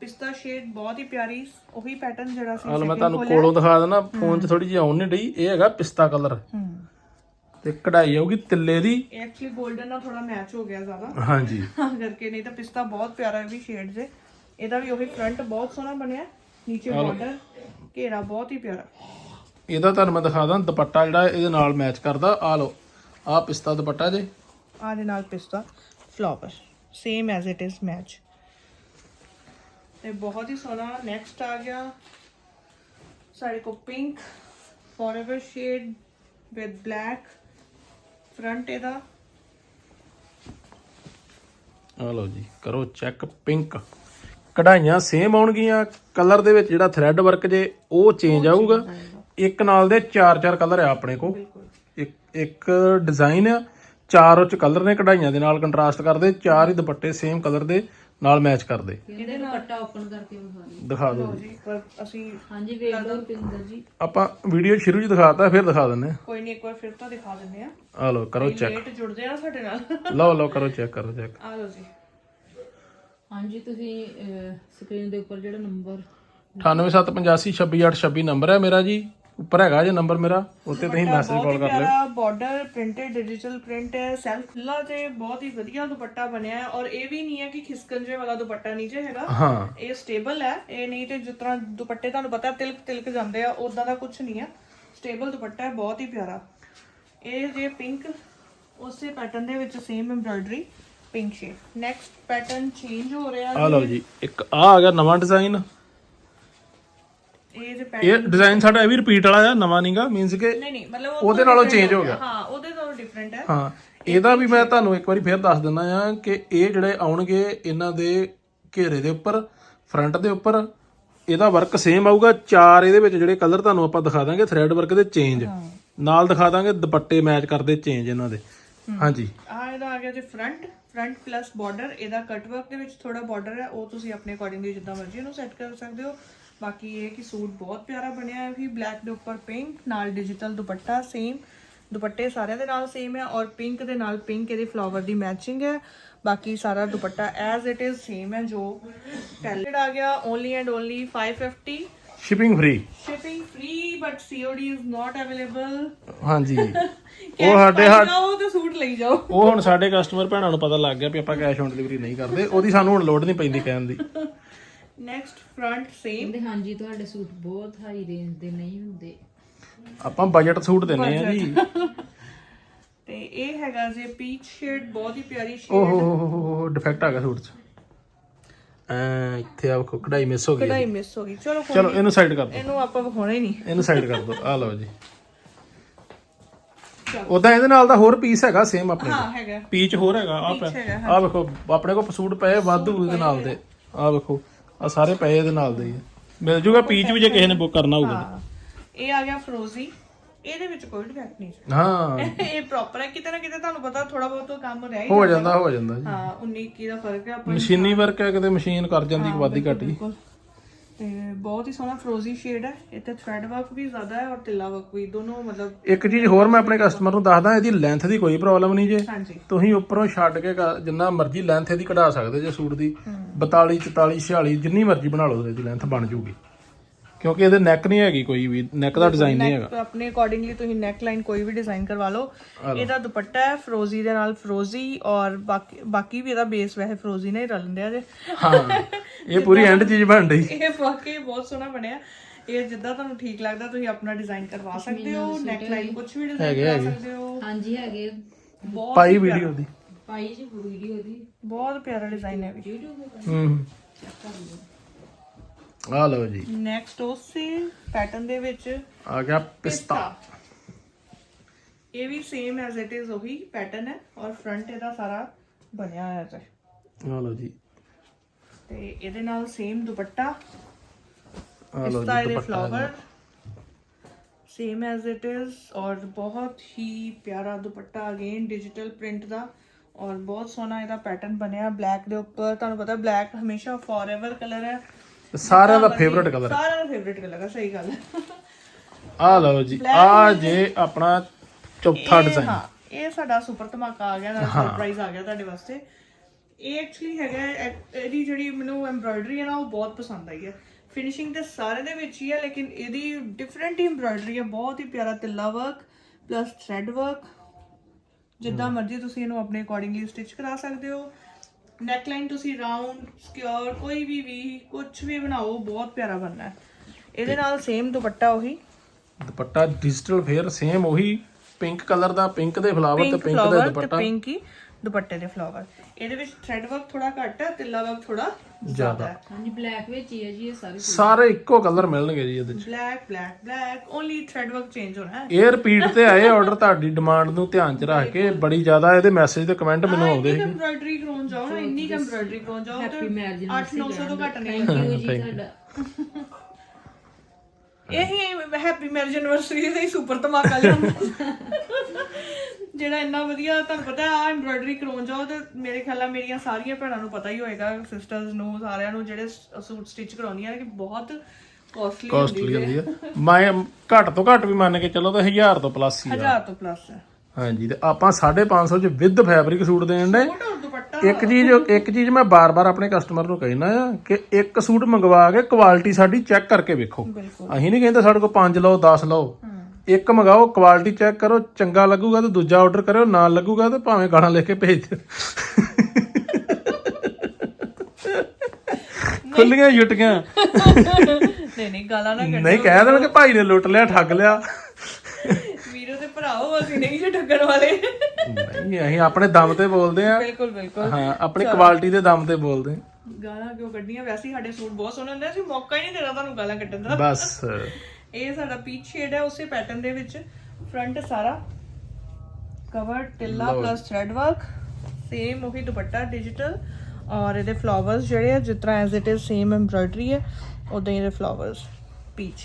[SPEAKER 1] ਪਿਸਤਾ ਸ਼ੇਡ ਬਹੁਤ ਹੀ ਪਿਆਰੀ ਉਹੀ ਪੈਟਰਨ ਜਿਹੜਾ ਸੀ
[SPEAKER 2] ਹਾਲ ਮੈਂ ਤੁਹਾਨੂੰ ਕੋਲੋਂ ਦਿਖਾ ਦਿੰਦਾ ਫੋਨ 'ਚ ਥੋੜੀ ਜਿਹੀ ਆਉਣ ਨਹੀਂ ਡਈ ਇਹ ਹੈਗਾ ਪਿਸਤਾ ਕਲਰ ਤੇ ਕਢਾਈ ਆਊਗੀ ਤਿੱਲੇ ਦੀ।
[SPEAKER 1] ਐਕਚੁਅਲੀ 골ਡਨ ਨਾਲ ਥੋੜਾ ਮੈਚ ਹੋ ਗਿਆ ਜ਼ਿਆਦਾ।
[SPEAKER 2] ਹਾਂਜੀ।
[SPEAKER 1] ਤਾਂ ਕਰਕੇ ਨਹੀਂ ਤਾਂ ਪਿਸਤਾ ਬਹੁਤ ਪਿਆਰਾ ਹੈ ਵੀ ਸ਼ੇਡ ਜੇ। ਇਹਦਾ ਵੀ ਉਹੀ ਫਰੰਟ ਬਹੁਤ ਸੋਹਣਾ ਬਣਿਆ ਨੀਚੇ ਬਾਰਡਰ ਘੇਰਾ ਬਹੁਤ ਹੀ ਪਿਆਰਾ।
[SPEAKER 2] ਇਹਦਾ ਤੁਹਾਨੂੰ ਮੈਂ ਦਿਖਾ ਦਾਂ ਦੁਪੱਟਾ ਜਿਹੜਾ ਇਹਦੇ ਨਾਲ ਮੈਚ ਕਰਦਾ ਆ ਲਓ ਆ ਪਿਸਤਾ ਦੁਪੱਟਾ ਜੇ।
[SPEAKER 1] ਆ ਦੇ ਨਾਲ ਪਿਸਤਾ flower same as it is match ਤੇ ਬਹੁਤ ਹੀ ਸੋਹਣਾ ਨੈਕਸਟ ਆ ਗਿਆ। ਸਾਡੇ ਕੋ pink forever shade with black front ਇਹਦਾ।
[SPEAKER 2] ਆ ਲਓ ਜੀ ਕਰੋ ਚੈੱਕ ਪਿੰਕ ਕਢਾਈਆਂ ਸੇਮ ਆਉਣਗੀਆਂ ਕਲਰ ਦੇ ਵਿੱਚ ਜਿਹੜਾ ਥ੍ਰੈਡ ਵਰਕ ਜੇ ਉਹ ਚੇਂਜ ਆਊਗਾ। ਇੱਕ ਨਾਲ ਦੇ ਚਾਰ ਚਾਰ ਕਲਰ ਆ ਆਪਣੇ ਕੋਲ। ਇੱਕ ਇੱਕ ਡਿਜ਼ਾਈਨ ਆ ਚਾਰ ਉਹ ਚ ਕਲਰ ਨੇ ਕਢਾਈਆਂ ਦੇ ਨਾਲ ਕੰਟਰਾਸਟ ਕਰਦੇ ਚਾਰ ਹੀ ਦੁਪੱਟੇ ਸੇਮ ਕਲਰ ਦੇ ਨਾਲ ਮੈਚ ਕਰਦੇ।
[SPEAKER 3] ਇਹਦੇ ਦੁਪੱਟਾ ਓਪਨ ਕਰਕੇ ਵਿਖਾ ਦਿਓ
[SPEAKER 2] ਦਿਖਾ ਦਿਓ ਜੀ।
[SPEAKER 1] ਅਸੀਂ
[SPEAKER 3] ਹਾਂਜੀ ਵੇਖ ਲਓ ਰੁਪਿੰਦਰ ਜੀ।
[SPEAKER 2] ਆਪਾਂ ਵੀਡੀਓ ਸ਼ੁਰੂ ਚ ਦਿਖਾਤਾ ਫਿਰ ਦਿਖਾ ਦਿੰਨੇ ਆ
[SPEAKER 1] ਕੋਈ ਨਹੀਂ ਇੱਕ ਵਾਰ ਫਿਰ ਤੋਂ ਦਿਖਾ ਦਿੰਦੇ ਆ
[SPEAKER 2] ਆ ਲਓ ਕਰੋ ਚੈੱਕ
[SPEAKER 1] ਲੇਟ ਜੁੜਦੇ ਆ ਸਾਡੇ ਨਾਲ।
[SPEAKER 2] ਲਓ ਲਓ ਕਰੋ ਚੈੱਕ ਕਰੋ ਚੈੱਕ
[SPEAKER 1] ਆ ਲਓ ਜੀ।
[SPEAKER 3] ਹਾਂਜੀ ਤੁਸੀਂ ਸਕਰੀਨ ਦੇ ਉੱਪਰ ਜਿਹੜਾ ਨੰਬਰ
[SPEAKER 2] 9875826826 ਨੰਬਰ ਹੈ ਮੇਰਾ ਜੀ। ਉੱਪਰ ਹੈਗਾ ਜੇ ਨੰਬਰ ਮੇਰਾ। ਉੱਤੇ ਤੁਸੀਂ ਮੈਸੇਜ ਕਾਲ ਕਰ ਲਿਓ।
[SPEAKER 1] ਬਾਰਡਰ ਪ੍ਰਿੰਟਡ ਡਿਜੀਟਲ ਪ੍ਰਿੰਟ ਹੈ ਸੈਲਫ ਖੁੱਲਾ ਤੇ ਬਹੁਤ ਹੀ ਵਧੀਆ ਦੁਪੱਟਾ ਬਣਿਆ ਹੈ ਔਰ ਇਹ ਵੀ ਨਹੀਂ ਹੈ ਕਿ ਖਿਸਕਣ ਜੇ ਵਾਲਾ ਦੁਪੱਟਾ ਨੀਚੇ ਹੈਗਾ।
[SPEAKER 2] ਹਾਂ।
[SPEAKER 1] ਇਹ ਸਟੇਬਲ ਹੈ। ਇਹ ਨਹੀਂ ਤੇ ਜਿਸ ਤਰ੍ਹਾਂ ਦੁਪੱਟੇ ਤੁਹਾਨੂੰ ਪਤਾ ਤਿਲਕ ਤਿਲਕ ਜਾਂਦੇ ਆ ਉਦਾਂ ਦਾ ਕੁਝ ਨਹੀਂ ਹੈ। ਸਟੇਬਲ ਦੁਪੱਟਾ ਹੈ ਬਹੁਤ ਹੀ ਪਿਆਰਾ। ਇਹ ਜੇ ਪਿੰਕ ਉਸੇ ਪੈਟਰਨ ਦੇ ਵਿੱਚ same embroidery pink shade. Next pattern change ਹੋ ਰਿਹਾ
[SPEAKER 2] ਆ ਲਓ ਜੀ। ਇੱਕ ਆ ਆ ਗਿਆ ਨਵਾਂ ਡਿਜ਼ਾਈਨ
[SPEAKER 1] ਇਹ ਜੇ
[SPEAKER 2] ਇਹ ਡਿਜ਼ਾਈਨ ਸਾਡਾ ਇਹ ਵੀ ਰਿਪੀਟ ਵਾਲਾ ਆ ਨਵਾਂ ਨਹੀਂਗਾ ਮੀਨਸ ਕਿ
[SPEAKER 1] ਨਹੀਂ ਨਹੀਂ ਮਤਲਬ ਉਹ
[SPEAKER 2] ਉਹਦੇ ਨਾਲੋਂ ਚੇਂਜ ਹੋ ਗਿਆ।
[SPEAKER 1] ਹਾਂ ਉਹਦੇ ਨਾਲੋਂ ਡਿਫਰੈਂਟ ਹੈ
[SPEAKER 2] ਹਾਂ ਇਹਦਾ ਵੀ ਮੈਂ ਤੁਹਾਨੂੰ ਇੱਕ ਵਾਰੀ ਫੇਰ ਦੱਸ ਦਿੰਦਾ ਆ ਕਿ ਇਹ ਜਿਹੜੇ ਆਉਣਗੇ ਇਹਨਾਂ ਦੇ ਘੇਰੇ ਦੇ ਉੱਪਰ ਫਰੰਟ ਦੇ ਉੱਪਰ ਇਹਦਾ ਵਰਕ ਸੇਮ ਆਊਗਾ। ਚਾਰ ਇਹਦੇ ਵਿੱਚ ਜਿਹੜੇ ਕਲਰ ਤੁਹਾਨੂੰ ਆਪਾਂ ਦਿਖਾ ਦਾਂਗੇ ਥ੍ਰੈਡ ਵਰਕ ਦੇ ਚੇਂਜ ਨਾਲ ਦਿਖਾ ਦਾਂਗੇ ਦੁਪੱਟੇ ਮੈਚ ਕਰਦੇ ਚੇਂਜ ਇਹਨਾਂ ਦੇ। ਹਾਂਜੀ।
[SPEAKER 1] ਆ ਇਹਦਾ ਆ ਗਿਆ ਜੀ ਫਰੰਟ ਫਰੰਟ ਪਲੱਸ ਬਾਰਡਰ ਇਹਦਾ ਕਟ ਵਰਕ ਦੇ ਵਿੱਚ ਥੋੜਾ ਬਾਰਡਰ ਹੈ, ਉਹ ਤੁਸੀਂ ਆਪਣੇ ਅਕੋਰਡਿੰਗਲੀ ਜਿੱਦਾਂ ਮਰਜ਼ੀ ਉਹਨੂੰ ਸੈੱਟ ਕਰ ਸਕਦੇ ਹੋ। ਬਾਕੀ ਇਹ ਕਿ ਸੂਟ ਬਹੁਤ ਪਿਆਰਾ ਬਣਿਆ ਹੈ ਵੀ ਬਲੈਕ ਦੇ ਉੱਪਰ ਪਿੰਕ ਨਾਲ ਡਿਜੀਟਲ ਦੁਪੱਟਾ ਸੇਮ ਦੁਪੱਟੇ ਸਾਰਿਆਂ ਦੇ ਨਾਲ ਸੇਮ ਹੈ ਔਰ ਪਿੰਕ ਦੇ ਨਾਲ ਪਿੰਕ ਇਹਦੇ ਫਲਾਵਰ ਦੀ ਮੈਚਿੰਗ ਹੈ। ਬਾਕੀ ਸਾਰਾ dupatta as it is same ਹੈ ਜੋ ਪਹਿਲੇ ਆ ਗਿਆ only and only 550
[SPEAKER 2] shipping free
[SPEAKER 1] shipping free but COD is not available
[SPEAKER 2] ਹਾਂਜੀ ਉਹ ਸਾਡੇ ਹੱਥ
[SPEAKER 1] ਜਾਓ ਤੇ ਸੂਟ ਲਈ ਜਾਓ
[SPEAKER 2] ਉਹ ਹੁਣ ਸਾਡੇ ਕਸਟਮਰ ਭੈਣਾਂ ਨੂੰ ਪਤਾ ਲੱਗ ਗਿਆ ਵੀ ਆਪਾਂ ਕੈਸ਼ ਔਨ ਡਿਲੀਵਰੀ ਨਹੀਂ ਕਰਦੇ ਉਹਦੀ ਸਾਨੂੰ ਹੁਣ ਲੋਡ ਨਹੀਂ ਪੈਂਦੀ ਕਹਿਣ ਦੀ
[SPEAKER 1] ਨੈਕਸਟ ਫਰੰਟ ਸੇਮ
[SPEAKER 3] ਕਹਿੰਦੇ ਹਾਂਜੀ ਤੁਹਾਡੇ ਸੂਟ ਬਹੁਤ ਹਾਈ ਰੇਂਜ ਦੇ ਨਹੀਂ ਹੁੰਦੇ
[SPEAKER 2] ਆਪਾਂ ਬਜਟ ਸੂਟ ਦਿੰਨੇ ਆ ਜੀ
[SPEAKER 1] ਤੇ ਇਹ ਹੈਗਾ ਜੇ ਪੀਚ ਸ਼ੇਡ ਬਹੁਤ ਹੀ ਪਿਆਰੀ
[SPEAKER 2] ਓਹ
[SPEAKER 1] ਸ਼ੇਡ
[SPEAKER 2] ਹੋ ਹੋ ਹੋ ਡਿਫੈਕਟ ਆ ਗਿਆ ਸੂਟ 'ਚ ਐ ਇੱਥੇ ਆ ਵੇਖੋ ਕਢਾਈ ਮਿਸ ਹੋ ਗਈ
[SPEAKER 1] ਕਢਾਈ। ਮਿਸ ਹੋ ਗਈ। ਚਲੋ ਕੋਈ
[SPEAKER 2] ਚਲੋ ਇਹਨੂੰ ਸਾਈਡ ਕਰ ਦਿਓ।
[SPEAKER 1] ਇਹਨੂੰ ਆਪਾਂ ਵਿਖਾਉਣਾ ਹੀ ਨਹੀਂ।
[SPEAKER 2] ਇਹਨੂੰ ਸਾਈਡ ਕਰ ਦਿਓ। ਆ ਲਓ ਜੀ। ਉਦਾਂ ਇਹਦੇ ਨਾਲ ਦਾ ਹੋਰ ਪੀਸ ਹੈਗਾ ਸੇਮ ਆਪਣੇ
[SPEAKER 1] ਹਾਂ
[SPEAKER 2] ਕੋਲ।
[SPEAKER 1] ਹੈਗਾ।
[SPEAKER 2] ਪੀਚ ਹੋਰ ਹੈਗਾ ਆ
[SPEAKER 1] ਹੈਗਾ,
[SPEAKER 2] ਆ ਵੇਖੋ ਆਪਣੇ ਕੋਲ ਸੂਟ ਪਏ ਵਾਧੂ ਇਹਦੇ ਨਾਲ ਦੇ। ਆ ਵੇਖੋ ਆ ਸਾਰੇ ਪਏ ਇਹਦੇ ਨਾਲ ਦੇ ਹੀ ਆ। ਮਿਲ ਜੂਗਾ ਪੀਚ ਵੀ ਜੇ ਕਿਸੇ ਨੇ ਬੁੱਕ ਕਰਨਾ ਹੋਊਗਾ
[SPEAKER 1] ਹਾਂ। ਇਹ ਆ ਗਿਆ ਫਰੋਜ਼ੀ ਇਹਦੇ ਵਿੱਚ ਕੋਈ ਡਿਫੈਕਟ ਨਹੀਂ
[SPEAKER 2] ਤਾਂ। ਹਾਂ।
[SPEAKER 1] ਇਹ ਪ੍ਰੋਪਰ ਹੈ ਕਿਤੇ ਨਾ ਕਿਤੇ ਤੁਹਾਨੂੰ ਪਤਾ ਥੋੜਾ ਬਹੁਤ ਕੰਮ ਰਹਿ ਹੀ
[SPEAKER 2] ਹੋ ਜਾਂਦਾ। ਹੋ ਜਾਂਦਾ ਜੀ।
[SPEAKER 1] ਹਾਂ 19 21 ਦਾ ਫ਼ਰਕ ਹੈ ਆਪਾਂ
[SPEAKER 2] ਮਸ਼ੀਨੀ ਵਰਕ ਹੈ ਕਿਤੇ ਮਸ਼ੀਨ ਕਰ ਜਾਂਦੀ ਵਾਦੀ ਘਟੀ
[SPEAKER 1] ਬਿਲਕੁਲ ਤੇ ਬਹੁਤ ਹੀ ਸੋਹਣਾ ਫਰੋਜ਼ੀ ਸ਼ੇਡ ਹੈ ਇੱਥੇ ਥ੍ਰੈਡ ਵਰਕ ਵੀ ਜ਼ਿਆਦਾ ਹੈ ਔਰ ਤਿੱਲਾ ਵਰਕ ਵੀ ਦੋਨੋਂ ਮਤਲਬ
[SPEAKER 2] ਇੱਕ ਚੀਜ਼ ਹੋਰ ਮੈਂ ਆਪਣੇ ਕਸਟਮਰ ਨੂੰ ਦੱਸਦਾ ਇਹਦੀ ਲੈਂਥ ਦੀ ਕੋਈ ਪ੍ਰੋਬਲਮ ਨਹੀਂ ਜੇ। ਤੁਸੀਂ ਉੱਪਰੋਂ ਛੱਡ ਕੇ ਕ- ਜਿੰਨਾ ਮਰਜ਼ੀ ਲੈਂਥ ਇਹਦੀ ਕਢਾ ਸਕਦੇ ਜੇ ਸੂਟ ਦੀ 42 44 46 ਜਿੰਨੀ ਮਰਜ਼ੀ ਬਣਾ ਲਓ ਇਹਦੀ ਲੈਂਥ ਬਣ ਜੂਗੀ। ਕਿਉਂਕਿ ਇਹਦੇ ਨੈਕ ਨਹੀਂ ਹੈਗੀ ਕੋਈ ਵੀ ਨੈਕ ਦਾ ਡਿਜ਼ਾਈਨ ਨਹੀਂ ਹੈਗਾ।
[SPEAKER 1] ਆਪਣੇ ਅਕੋਰਡਿੰਗਲੀ ਤੁਸੀਂ ਨੈਕ ਲਾਈਨ ਕੋਈ ਵੀ ਡਿਜ਼ਾਈਨ ਕਰਵਾ ਲਓ। ਇਹਦਾ ਦੁਪੱਟਾ ਹੈ ਫਰੋਜ਼ੀ ਦੇ ਨਾਲ ਫਰੋਜ਼ੀ ਔਰ ਬਾਕੀ ਬਾਕੀ ਵੀ ਇਹਦਾ ਬੇਸ ਵੈਸੇ ਫਰੋਜ਼ੀ ਨਾਲ ਹੀ ਰਲਣ ਦਿਆ ਜੇ
[SPEAKER 2] ਹਾਂ ਇਹ ਪੂਰੀ ਐਂਡ ਚੀਜ਼ ਬਣ ਰਹੀ।
[SPEAKER 1] ਇਹ ਵਾਕਈ ਬਹੁਤ ਸੋਹਣਾ ਬਣਿਆ। ਇਹ ਜਿੱਦਾਂ ਤੁਹਾਨੂੰ ਠੀਕ ਲੱਗਦਾ ਤੁਸੀਂ ਆਪਣਾ ਡਿਜ਼ਾਈਨ ਕਰਵਾ ਸਕਦੇ ਹੋ ਨੈਕ ਲਾਈਨ ਕੁਝ ਵੀ ਡਿਜ਼ਾਈਨ ਕਰਵਾ ਸਕਦੇ ਹੋ।
[SPEAKER 3] ਹਾਂਜੀ ਹੈਗੇ।
[SPEAKER 1] ਬਹੁਤ
[SPEAKER 2] ਪਾਈ ਵੀਡੀਓ ਦੀ
[SPEAKER 3] ਪਾਈ ਜੀ ਵੀਡੀਓ ਦੀ
[SPEAKER 1] ਬਹੁਤ ਪਿਆਰਾ ਡਿਜ਼ਾਈਨ ਹੈ। ਵੀ
[SPEAKER 2] ਹੂੰ ਆ ਲਓ ਜੀ।
[SPEAKER 1] ਨੈਕਸਟ ਉਸੇ ਪੈਟਰਨ ਦੇ ਵਿੱਚ
[SPEAKER 2] ਆ ਗਿਆ ਪਿਸਤਾ।
[SPEAKER 1] ਇਹ ਵੀ ਸੇਮ ਐਜ਼ ਇਟ ਇਜ਼ ਉਹੀ ਪੈਟਰਨ ਹੈ ਔਰ ਫਰੰਟ ਇਹਦਾ ਸਾਰਾ ਬਣਿਆ ਹੋਇਆ ਹੈ।
[SPEAKER 2] ਆ ਲਓ ਜੀ।
[SPEAKER 1] ਤੇ ਇਹਦੇ ਨਾਲ ਸੇਮ ਦੁਪੱਟਾ।
[SPEAKER 2] ਆ ਲਓ ਜੀ dupatta
[SPEAKER 1] flower same as it is ਔਰ ਬਹੁਤ ਹੀ ਪਿਆਰਾ ਦੁਪੱਟਾ ਅਗੇਨ ਡਿਜੀਟਲ ਪ੍ਰਿੰਟ ਦਾ। ਔਰ ਬਹੁਤ ਸੋਹਣਾ ਇਹਦਾ ਪੈਟਰਨ ਬਣਿਆ। ਬਲੈਕ ਦੇ ਉੱਪਰ ਤੁਹਾਨੂੰ ਪਤਾ ਬਲੈਕ ਹਮੇਸ਼ਾ ਫੋਰਐਵਰ ਕਲਰ ਹੈ।
[SPEAKER 2] ਸਾਰਿਆਂ ਦਾ ਫੇਵਰਿਟ ਕਲਰ
[SPEAKER 1] ਸਾਰਿਆਂ ਦਾ ਫੇਵਰਿਟ ਕਲਰ ਹੈ ਸਹੀ ਗੱਲ
[SPEAKER 2] ਆ ਲਓ ਜੀ ਆ ਜੇ ਆਪਣਾ ਚੌਥਾ ਡਿਜ਼ਾਈਨ
[SPEAKER 1] ਹਾਂ ਇਹ ਸਾਡਾ ਸੁਪਰ ਧਮਾਕਾ ਆ ਗਿਆ ਨਾਲ ਸਰਪ੍ਰਾਈਜ਼ ਆ ਗਿਆ ਤੁਹਾਡੇ ਵਾਸਤੇ। ਇਹ ਐਕਚੁਅਲੀ ਹੈਗਾ ਇਹਦੀ ਜਿਹੜੀ ਮੈਨੂੰ ਐਮਬ੍ਰਾਇਡਰੀ ਹੈ ਨਾ ਉਹ ਬਹੁਤ ਪਸੰਦ ਆਈ ਹੈ। ਫਿਨਿਸ਼ਿੰਗ ਤੇ ਸਾਰੇ ਦੇ ਵਿੱਚ ਹੀ ਹੈ ਲੇਕਿਨ ਇਹਦੀ ਡਿਫਰੈਂਟ ਹੀ ਐਮਬ੍ਰਾਇਡਰੀ ਹੈ। ਬਹੁਤ ਹੀ ਪਿਆਰਾ tilla work plus thread work ਜਿੱਦਾਂ ਮਰਜ਼ੀ ਤੁਸੀਂ ਇਹਨੂੰ ਆਪਣੇ ਅਕੋਰਡਿੰਗਲੀ ਸਟਿਚ ਕਰਾ ਸਕਦੇ ਹੋ। ਨੈਕ ਲਾਈਨ ਤੁਸੀਂ ਰਾਉਂਡ ਸਕਿਉਰ ਕੋਈ ਵੀ ਵੀ ਕੁਝ ਵੀ ਬਣਾਓ ਬਹੁਤ ਪਿਆਰਾ ਬਣਨਾ ਹੈ। ਇਹਦੇ ਨਾਲ ਸੇਮ ਦੁਪੱਟਾ ਉਹੀ।
[SPEAKER 2] ਦੁਪੱਟਾ ਡਿਜੀਟਲ ਫੇਅਰ ਸੇਮ ਉਹੀ ਪਿੰਕ ਕਲਰ ਦਾ ਪਿੰਕ ਦੇ ਫਲਾਵਰ ਤੇ
[SPEAKER 1] ਪਿੰਕ
[SPEAKER 2] ਦੇ
[SPEAKER 1] ਤੇ
[SPEAKER 2] ਦੁਪੱਟਾ।
[SPEAKER 1] ਪਿੰਕ ਹੀ। ਦੁਪੱਟੇ ਦੇ ਫਲਾਵਰ। ਇਹਦੇ ਵਿੱਚ ਥ੍ਰੈਡ ਵਰਕ ਥੋੜਾ ਘੱਟ ਹੈ ਤਿੱਲਾ ਵਰਕ ਥੋੜਾ ਜ਼ਿਆਦਾ ਹੈ।
[SPEAKER 3] ਹਾਂਜੀ ਬਲੈਕ ਵਿੱਚ ਹੀ ਹੈ ਜੀ ਇਹ ਸਾਰੇ
[SPEAKER 2] ਸਾਰੇ ਇੱਕੋ ਕਲਰ ਮਿਲਣਗੇ ਜੀ ਇਹਦੇ ਚ।
[SPEAKER 1] Black black black only thread work change ਹੋਣਾ ਹੈ।
[SPEAKER 2] ਇਹ ਰਿਪੀਟ ਤੇ ਆਏ ਆਰਡਰ ਤੁਹਾਡੀ ਡਿਮਾਂਡ ਨੂੰ ਧਿਆਨ ਚ ਰੱਖ ਕੇ ਬੜੀ ਜ਼ਿਆਦਾ ਇਹਦੇ ਮੈਸੇਜ ਤੇ ਕਮੈਂਟ ਮੈਨੂੰ ਆਉਂਦੇ ਸੀ
[SPEAKER 1] ਐਮਬ੍ਰਾਇਡਰੀ ਕਰਾਉਣ ਜਾਓ ਨਾ ਇੰਨੀ ਐਮਬ੍ਰਾਇਡਰੀ ਕਰਾਉਣ ਜਾਓ ਤੇ
[SPEAKER 3] ਮੈਰਿਜ
[SPEAKER 1] 8-900 ਤੋਂ ਘੱਟ ਨਹੀਂ
[SPEAKER 3] ਥੈਂਕ ਯੂ ਜੀ ਤੁਹਾਡਾ।
[SPEAKER 1] ਇਹੀ ਹੈਪੀ ਮੈਰਿਜ ਐਨਵਰਸਰੀ ਦਾ ਸੁਪਰ ਧਮਾਕਾ ਲਿਆਉਂਦਾ। ਜਿਹੜਾ ਇੰਨਾ ਵਧੀਆ ਤੁਹਾਨੂੰ ਪਤਾ ਆ ਐਮਬ੍ਰਾਇਡਰੀ ਕਰਾਉਣ ਜਾਓ ਤੇ ਮੇਰੇ ਖਿਆਲ ਨਾਲ ਮੇਰੀਆਂ ਸਾਰੀਆਂ ਭੈਣਾਂ ਨੂੰ ਪਤਾ ਹੀ ਹੋਏਗਾ ਸਿਸਟਰਸ ਨੂੰ ਸਾਰਿਆਂ ਨੂੰ ਜਿਹੜੇ ਸੂਟ ਸਟਿਚ ਕਰਾਉਂਦੀਆਂ ਨੇ ਕਿ ਬਹੁਤ ਕਾਸਟਲੀ
[SPEAKER 2] ਕਾਸਟਲੀ ਹੁੰਦੀ ਆ। ਮੈਂ ਘੱਟ ਤੋਂ ਘੱਟ ਵੀ ਮੰਨ ਕੇ ਚੱਲੋ ਤਾਂ 1000 ਤੋਂ ਪਲੱਸ ਹੀ ਆ।
[SPEAKER 1] ਹਜ਼ਾਰ ਤੋਂ ਪਲੱਸ ਹੈ।
[SPEAKER 2] ਹਾਂਜੀ ਤੇ ਆਪਾਂ 550 ਚ ਵਿਦ ਫੈਬਰਿਕ ਸੂਟ ਦੇਣ ਦੇ। ਇੱਕ ਚੀਜ਼ ਇੱਕ ਚੀਜ਼ ਮੈਂ ਬਾਰ-ਬਾਰ ਆਪਣੇ ਕਸਟਮਰ ਨੂੰ ਕਹਿਣਾ ਆ ਕਿ ਇੱਕ ਸੂਟ ਮੰਗਵਾ ਕੇ ਕੁਆਲਿਟੀ ਸਾਡੀ ਚੈੱਕ ਕਰਕੇ ਵੇਖੋ। ਅਸੀਂ ਨਹੀਂ ਕਹਿੰਦੇ ਸਾਡੇ ਕੋਲ 5 ਲਓ 10 ਲਓ। ਇੱਕ ਮੰਗਾਓ ਕੁਆਲਿਟੀ ਚੈੱਕ ਕਰੋ ਚੰਗਾ ਲੱਗੂਗਾ ਤੇ ਦੂਜਾ ਆਰਡਰ ਕਰਿਓ ਨਾ ਲੱਗੂਗਾ ਤੇ ਭਾਵੇਂ ਗਾਣਾ ਲਿਖ ਕੇ ਭੇਜ ਦਿਓ। ਖੁੱਲੀਆਂ ਯੁੱਟੀਆਂ
[SPEAKER 1] ਨਹੀਂ ਨਹੀਂ ਗਾਲਾਂ ਨਾ
[SPEAKER 2] ਨਹੀਂ ਕਹਿ ਦੇਣ ਕਿ ਭਾਈ ਨੇ ਲੁੱਟ ਲਿਆ ਠੱਗ ਲਿਆ।
[SPEAKER 1] ਵੀਰੋ ਤੇ ਭਰਾਓ ਅਸੀਂ ਨਹੀਂ ਜੇ ਠੱਗਣ ਵਾਲੇ।
[SPEAKER 2] ਨਹੀਂ ਅਸੀਂ ਆਪਣੇ ਦਮ ਤੇ ਬੋਲਦੇ ਆ
[SPEAKER 1] ਬਿਲਕੁਲ ਬਿਲਕੁਲ।
[SPEAKER 2] ਹਾਂ ਆਪਣੀ ਕੁਆਲਿਟੀ ਦੇ ਦਮ ਤੇ ਬੋਲਦੇ
[SPEAKER 1] ਗਾਲਾਂ ਕਿਉਂ ਕੱਢੀਆਂ ਵੈਸੇ ਸਾਡੇ ਸੂਟ ਬਹੁਤ ਸੋਹਣੇ ਹੁੰਦੇ ਆ, ਅਸੀਂ ਮੌਕਾ ਹੀ ਨਹੀਂ ਦੇਣਾ ਤੁਹਾਨੂੰ ਗਾਲਾਂ ਕੱਢਣ ਦਾ।
[SPEAKER 2] ਬਸ।
[SPEAKER 1] ਇਹ ਸਾਡਾ ਪੀਚ ਸ਼ੇਡ ਹੈ ਉਸੇ ਪੈਟਰਨ ਦੇ ਵਿੱਚ ਫਰੰਟ ਸਾਰਾ cover tilla plus thread work same ਉਹੀ ਦੁਪੱਟਾ ਡਿਜੀਟਲ ਔਰ ਇਹਦੇ ਫਲਾਵਰਸ ਜਿਹੜੇ ਆ ਜਿਸ ਤਰ੍ਹਾਂ as it is same embroidery ਹੈ ਉਦਾਂ ਹੀ ਇਹਦੇ flowers peach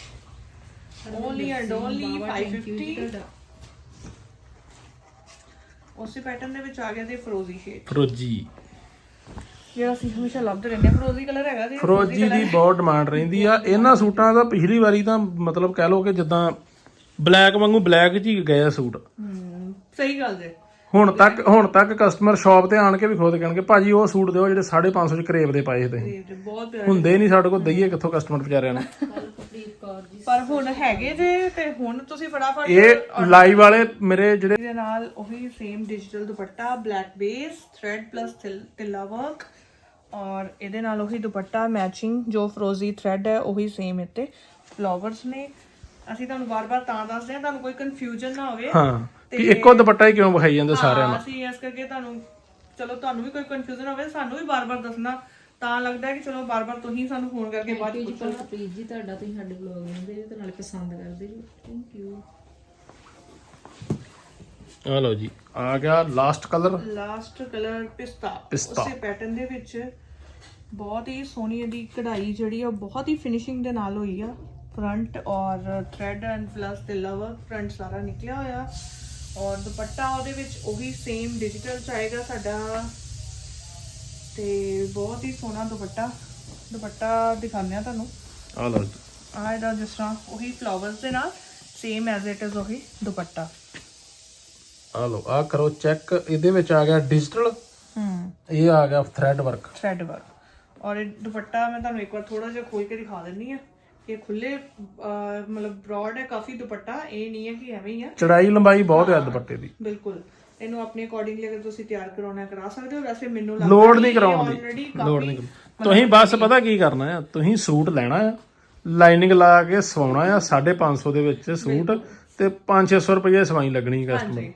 [SPEAKER 1] only and only 550 ਉਸੇ ਪੈਟਰਨ ਦੇ ਵਿੱਚ ਆ ਗਿਆ ਤੇ ਫਰੋਜ਼ੀ ਸ਼ੇਡ
[SPEAKER 2] ਫਰੋਜੀ।
[SPEAKER 1] ਜਿਹੜਾ ਅਸੀਂ ਹਮੇਸ਼ਾ ਲੱਭਦੇ ਰਹਿੰਦੇ ਫਰੋਜ਼ੀ ਕਲਰ ਹੈਗਾ ਜੀ
[SPEAKER 2] ਫਰੋਜੀ ਦੀ ਬਹੁਤ ਡਿਮਾਂਡ ਰਹਿੰਦੀ ਆ। ਇਹਨਾਂ ਸੂਟਾਂ ਦਾ ਪਿਛਲੀ ਵਾਰੀ ਤਾਂ ਮਤਲਬ ਕਹਿ ਲਓ ਕਿ ਜਿੱਦਾਂ ਬਲੈਕ ਵਾਂਗੂ ਬਲੈਕ ਚ ਹੀ ਗਏ ਆ ਸੂਟ।
[SPEAKER 1] ਹਮ, ਸਹੀ ਗੱਲ ਜੇ।
[SPEAKER 2] ਹੁਣ ਤੱਕ ਹੁਣ ਤੱਕ ਕਸਟਮਰ ਸ਼ਾਪ ਤੇ ਆਣ ਕੇ ਵੀ ਖੁਦ ਕਹਿਣਗੇ ਭਾਜੀ ਉਹ ਸੂਟ ਦਿਓ ਜਿਹੜੇ 550 ਚ ਕਰੇਵ ਦੇ ਪਾਏ ਤੁਸੀਂ।
[SPEAKER 1] ਤੇ ਬਹੁਤ ਪਿਆਰੇ।
[SPEAKER 2] ਹੁੰਦੇ ਨਹੀਂ ਸਾਡੇ ਕੋਲ ਦਈਏ ਕਿੱਥੋਂ ਕਸਟਮਰ ਵਿਚਾਰਿਆਂ ਨੂੰ।
[SPEAKER 1] ਪਰ ਹੁਣ ਹੈਗੇ ਜੇ ਤੇ ਹੁਣ ਤੁਸੀਂ ਫਟਾਫਟ
[SPEAKER 2] ਇਹ ਲਾਈਵ ਵਾਲੇ ਮੇਰੇ ਜਿਹੜੇ
[SPEAKER 1] ਦੇ ਨਾਲ ਉਹੀ same digital dupatta black base thread plus tilla work ਔਰ ਇਹਦੇ ਨਾਲ ਉਹੀ ਦੁਪੱਟਾ ਮੈਚਿੰਗ ਜੋ ਫਰੋਜ਼ੀ ਥ੍ਰੈਡ ਹੈ ਉਹੀ ਸੇਮ ਇੱਥੇ। ਫਲਾਵਰਸ ਨੇ ਅਸੀਂ ਤੁਹਾਨੂੰ ਵਾਰ-ਵਾਰ ਤਾਂ ਦੱਸਦੇ ਹਾਂ ਤੁਹਾਨੂੰ ਕੋਈ ਕਨਫਿਊਜ਼ਨ ਨਾ ਹੋਵੇ।
[SPEAKER 2] ਹਾਂ ਕਿ ਇੱਕੋ ਦੁਪੱਟਾ ਹੀ ਕਿਉਂ ਵਿਖਾਈ ਜਾਂਦੇ ਸਾਰਿਆਂ ਨੂੰ?
[SPEAKER 1] ਅਸੀਂ ਇਸ ਕਰਕੇ ਤੁਹਾਨੂੰ ਚਲੋ ਤੁਹਾਨੂੰ ਵੀ ਕੋਈ ਕਨਫਿਊਜ਼ਨ ਹੋਵੇ ਸਾਨੂੰ ਵੀ ਬਾਰ-ਬਾਰ ਦੱਸਣਾ। ਤਾਂ ਲੱਗਦਾ ਕਿ ਚਲੋ ਬਾਰ-ਬਾਰ ਤੁਸੀਂ ਸਾਨੂੰ ਫੋਨ ਕਰਕੇ ਬਾਅਦ
[SPEAKER 3] ਜੀ ਕਲਪ੍ਰੀਤ ਜੀ ਤੁਹਾਡਾ ਤੁਸੀਂ ਸਾਡੇ ਬਲੌਗ ਵੇਖਦੇ ਜੀ ਤੇ ਨਾਲੇ ਪਸੰਦ ਕਰਦੇ ਜੀ ਥੈਂਕ ਯੂ
[SPEAKER 2] ਆ ਲਓ ਜੀ। ਆ ਗਿਆ ਲਾਸਟ ਕਲਰ
[SPEAKER 1] ਲਾਸਟ ਕਲਰ ਪਿਸਤਾ।
[SPEAKER 2] ਪਿਸਤਾ।
[SPEAKER 1] ਉਸੇ ਪੈਟਰਨ ਦੇ ਵਿੱਚ ਬਹੁਤ ਹੀ ਸੋਹਣੀ ਇਹਦੀ ਕਢਾਈ ਜਿਹੜੀ ਆ ਉਹ ਬਹੁਤ ਹੀ ਫਿਨਿਸ਼ਿੰਗ ਦੇ ਨਾਲ ਹੋਈ ਆ। ਫਰੰਟ ਔਰ ਥ੍ਰੈਡ ਐਂਡ ਪਲੱਸ ਤੇ ਲਵਰ ਫਰੰਟ ਸਾਰਾ ਨਿਕਲਿਆ ਹੋਇਆ। ਔਰ ਦੁਪੱਟਾ ਉਹਦੇ ਵਿੱਚ ਉਹੀ ਸੇਮ ਡਿਜੀਟਲ ਚ ਆਏਗਾ ਸਾਡਾ। ਤੇ ਬਹੁਤ ਹੀ ਸੋਹਣਾ ਦੁਪੱਟਾ। ਦੁਪੱਟਾ ਦਿਖਾਉਂਦੇ ਆ ਤੁਹਾਨੂੰ।
[SPEAKER 2] ਆ ਲਓ ਜੀ।
[SPEAKER 1] ਆ ਇਹਦਾ ਜਿਸ ਤਰ੍ਹਾਂ ਉਹੀ ਫਲਾਵਰਸ ਦੇ ਨਾਲ ਸੇਮ ਐਜ਼ ਇਟ ਇਜ਼ ਉਹੀ ਦੁਪੱਟਾ।
[SPEAKER 2] ਆ ਲਓ ਆ ਕਰੋ ਚੈੱਕ ਇਹਦੇ ਵਿੱਚ ਆ ਗਿਆ ਡਿਜੀਟਲ
[SPEAKER 1] ਹੂੰ।
[SPEAKER 2] ਇਹ ਆ ਗਿਆ ਥ੍ਰੈਡ ਵਰਕ
[SPEAKER 1] ਥ੍ਰੈਡ ਵਰਕ ਔਰ ਇਹ ਦੁਪੱਟਾ ਮੈਂ ਤੁਹਾਨੂੰ ਇੱਕ ਵਾਰ ਥੋੜਾ ਜਿਹਾ ਖੋਲ ਕੇ ਦਿਖਾ ਦਿੰਨੀ ਆ ਇਹ ਖੁੱਲੇ ਮਤਲਬ ਬ੍ਰੌਡ ਹੈ ਕਾਫੀ ਦੁਪੱਟਾ। ਇਹ ਨਹੀਂ ਹੈ ਕਿ ਐਵੇਂ ਹੀ ਆ।
[SPEAKER 2] ਚੜਾਈ ਲੰਬਾਈ ਬਹੁਤ ਹੈ ਦੁਪੱਟੇ ਦੀ।
[SPEAKER 1] ਬਿਲਕੁਲ। ਇਹਨੂੰ ਆਪਣੇ ਅਕੋਰਡਿੰਗਲੀ ਅਗਰ ਤੁਸੀਂ ਤਿਆਰ ਕਰਾਉਣਾ ਹੈ, ਕਰਾ ਸਕਦੇ ਹੋ। ਵੈਸੇ ਮੈਨੂੰ
[SPEAKER 2] ਲੋਡ ਨਹੀਂ ਕਰਾਉਣ ਦੀ। ਲੋਡ ਨਹੀਂ ਕਰਾਉਣ। ਤੁਸੀਂ ਬਸ ਪਤਾ ਕੀ ਕਰਨਾ ਆ ਤੁਸੀਂ ਸੂਟ ਲੈਣਾ ਆ ਲਾਈਨਿੰਗ ਲਾ ਕੇ ਸਵਾਉਣਾ ਆ 550 ਦੇ ਵਿੱਚ ਸੂਟ ਤੇ 5-600 ਰੁਪਏ ਸਵਾਈ ਲੱਗਣੀ ਕਸਟਮਰ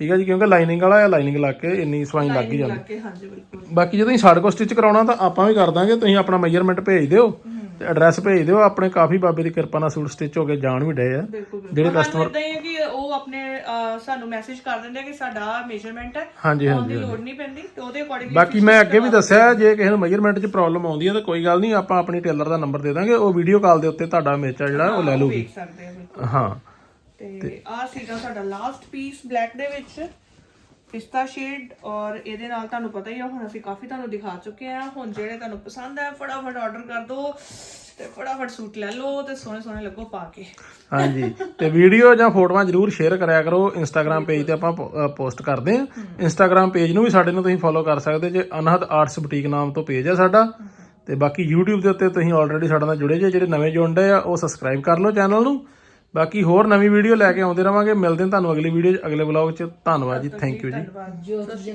[SPEAKER 2] ਠੀਕ ਹੈ ਜੀ ਕਿਉਂਕਿ ਲਾਈਨਿੰਗ ਵਾਲਾ ਆ ਲਾਈਨਿੰਗ ਲਾ ਕੇ ਇੰਨੀ ਸਵਾਈ ਲੱਗ ਹੀ ਜਾਂਦੀ।
[SPEAKER 1] ਲੱਗ ਕੇ ਹਾਂਜੀ ਬਿਲਕੁਲ।
[SPEAKER 2] ਬਾਕੀ ਜੇ ਤੁਸੀਂ ਸਾਡੇ ਕੋਲ ਸਟਿਚ ਕਰਾਉਣਾ ਤਾਂ ਆਪਾਂ ਵੀ ਕਰ ਦਾਂਗੇ ਤੁਸੀਂ ਆਪਣਾ ਮੈਜ਼ਰਮੈਂਟ ਭੇਜ ਦਿਓ ਤੇ ਐਡਰੈਸ ਭੇਜ ਦਿਓ। ਆਪਣੇ ਕਾਫੀ ਬਾਬੇ ਦੀ ਕਿਰਪਾ ਨਾਲ ਸੂਟ ਸਟਿਚ ਹੋ ਕੇ ਜਾਣ ਵੀ ਡਏ ਆ।
[SPEAKER 1] ਬਿਲਕੁਲ
[SPEAKER 2] ਜਿਹੜੇ
[SPEAKER 1] ਕਸਟਮਰ ਇਦਾਂ ਹੀ ਹੈ ਕਿ ਉਹ ਆਪਣੇ ਅਹ, ਸਾਨੂੰ ਮੈਸੇਜ ਕਰ ਦਿੰਦੇ ਆ ਕਿ ਸਾਡਾ ਮੇਜਰਮੈਂਟ ਹੈ
[SPEAKER 2] ਹਾਂਜੀ
[SPEAKER 1] ਉਹਦੀ ਲੋਡ ਨਹੀਂ ਪੈਂਦੀ ਤੇ ਉਹਦੇ ਅਕੋਰਡਿੰਗਲੀ
[SPEAKER 2] ਬਾਕੀ ਮੈਂ ਅੱਗੇ ਵੀ ਦੱਸਿਆ ਜੇ ਕਿਸੇ ਨੂੰ ਮੈਜ਼ਰਮੈਂਟ 'ਚ ਪ੍ਰੋਬਲਮ ਆਉਂਦੀ ਹੈ ਤਾਂ ਕੋਈ ਗੱਲ ਨਹੀਂ ਆਪਾਂ ਆਪਣੀ ਟੇਲਰ ਦਾ ਨੰਬਰ ਦੇ ਦਾਂਗੇ ਉਹ ਵੀਡੀਓ ਕਾਲ ਦੇ ਉੱਤੇ ਤੁਹਾਡਾ ਮੇਚਾ ਜਿਹੜਾ ਉਹ ਲੈ ਲੂਗੀ
[SPEAKER 1] ਦੇਖ ਸਕਦੇ ਆ ਬਿਲਕੁਲ।
[SPEAKER 2] ਹਾਂ।
[SPEAKER 1] ਤੇ ਆ ਸੀਗਾ ਸਾਡਾ ਲਾਸਟ ਪੀਸ ਬਲੈਕ ਦੇ ਵਿੱਚ ਪਿਸਤਾ ਸ਼ੇਡ ਔਰ ਇਹਦੇ ਨਾਲ ਤੁਹਾਨੂੰ ਪਤਾ ਹੀ ਆ ਹੁਣ ਅਸੀਂ ਕਾਫੀ ਤੁਹਾਨੂੰ ਦਿਖਾ ਚੁੱਕੇ ਆ। ਹੁਣ ਜਿਹੜੇ ਤੁਹਾਨੂੰ ਪਸੰਦ ਆ ਫਟਾਫਟ ਆਰਡਰ ਕਰ ਦਿਓ ਤੇ ਫਟਾਫਟ ਸੂਟ ਲੈ ਲਓ ਤੇ ਸੋਹਣੇ ਸੋਹਣੇ ਲੱਗੋ ਪਾ ਕੇ।
[SPEAKER 2] ਹਾਂਜੀ ਤੇ ਵੀਡੀਓ ਜਾਂ ਫੋਟੋਆਂ ਜਰੂਰ ਸ਼ੇਅਰ ਕਰਿਆ ਕਰੋ। ਇੰਸਟਾਗ੍ਰam ਪੇਜ ਤੇ ਆਪਾਂ ਪੋਸਟ ਕਰਦੇ ਆ। ਇੰਸਟਾਗ੍ਰam ਪੇਜ ਨੂੰ ਵੀ ਸਾਡੇ ਨੂੰ ਤੁਸੀਂ ਫੋਲੋ ਕਰ ਸਕਦੇ ਜੇ ਅਨਹਦ ਆਰਟਸ ਬੁਟੀਕ ਨਾਮ ਤੋਂ ਪੇਜ ਹੈ ਸਾਡਾ। ਤੇ ਬਾਕੀ YouTube ਦੇ ਉੱਤੇ ਤੁਸੀਂ ਆਲਰੇਡੀ ਸਾਡੇ ਨਾਲ ਜੁੜੇ ਜੇ ਜਿਹੜੇ ਨਵੇਂ ਜੁੜਦੇ ਆ ਉਹ ਸਬਸਕ੍ਰਾਈਬ ਕਰ ਲਓ ਚੈਨਲ ਨੂੰ। ਬਾਕੀ ਹੋਰ ਨਵੀਂ ਵੀਡੀਓ ਲੈ ਕੇ ਆਉਂਦੇ ਰਵਾਂਗੇ। ਮਿਲਦੇ ਹਾਂ ਤੁਹਾਨੂੰ ਅਗਲੀ ਵੀਡੀਓ 'ਚ। ਅਗਲੇ ਵਲੌਗ 'ਚ। ਧੰਨਵਾਦ ਜੀ। ਥੈਂਕ ਯੂ ਜੀ।
[SPEAKER 1] ਧੰਨਵਾਦ।
[SPEAKER 3] ਜੋ